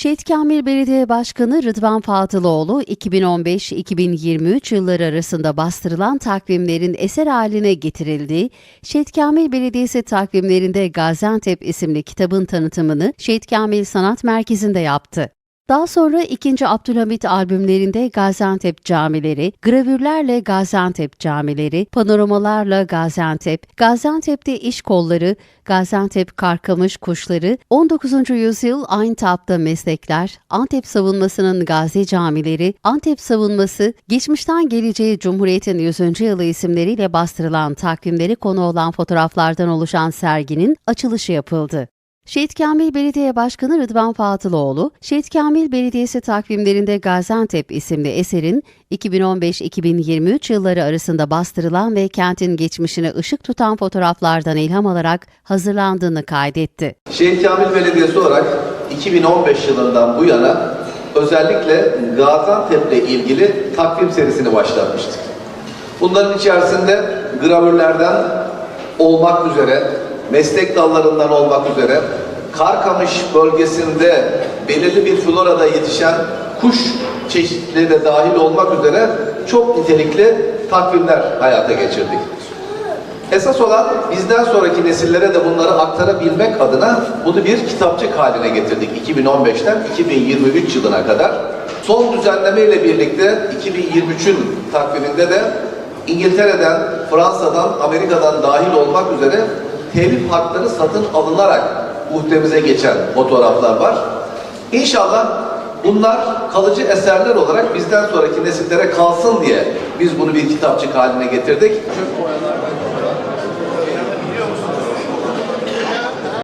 Şehit Kamil Belediye Başkanı Rıdvan Fatıloğlu 2015-2023 yılları arasında bastırılan takvimlerin eser haline getirildiği Şehit Kamil Belediyesi takvimlerinde Gaziantep isimli kitabın tanıtımını Şehit Kamil Sanat Merkezi'nde yaptı. Daha sonra 2. Abdülhamit albümlerinde Gaziantep camileri, gravürlerle Gaziantep camileri, panoramalarla Gaziantep, Gaziantep'te iş kolları, Gaziantep Karkamış kuşları, 19. yüzyıl Ayntab'da meslekler, Antep savunmasının gazi camileri, Antep savunması, geçmişten geleceğe Cumhuriyet'in 100. yılı isimleriyle bastırılan takvimleri konu olan fotoğraflardan oluşan serginin açılışı yapıldı. Şehit Kamil Belediye Başkanı Rıdvan Fatıloğlu, Şehit Kamil Belediyesi takvimlerinde Gaziantep isimli eserin 2015-2023 yılları arasında bastırılan ve kentin geçmişine ışık tutan fotoğraflardan ilham alarak hazırlandığını kaydetti. Şehit Kamil Belediyesi olarak 2015 yılından bu yana özellikle Gaziantep'le ilgili takvim serisini başlatmıştık. Bunların içerisinde gravürlerden olmak üzere, meslek dallarından olmak üzere, Karkamış bölgesinde belirli bir florada yetişen kuş çeşitleri de dahil olmak üzere çok nitelikli takvimler hayata geçirdik. Esas olan bizden sonraki nesillere de bunları aktarabilmek adına bunu bir kitapçık haline getirdik 2015'ten 2023 yılına kadar. Son düzenleme ile birlikte 2023'ün takviminde de İngiltere'den, Fransa'dan, Amerika'dan dahil olmak üzere telif hakları satın alınarak muhtemize geçen fotoğraflar var. İnşallah bunlar kalıcı eserler olarak bizden sonraki nesillere kalsın diye biz bunu bir kitapçık haline getirdik.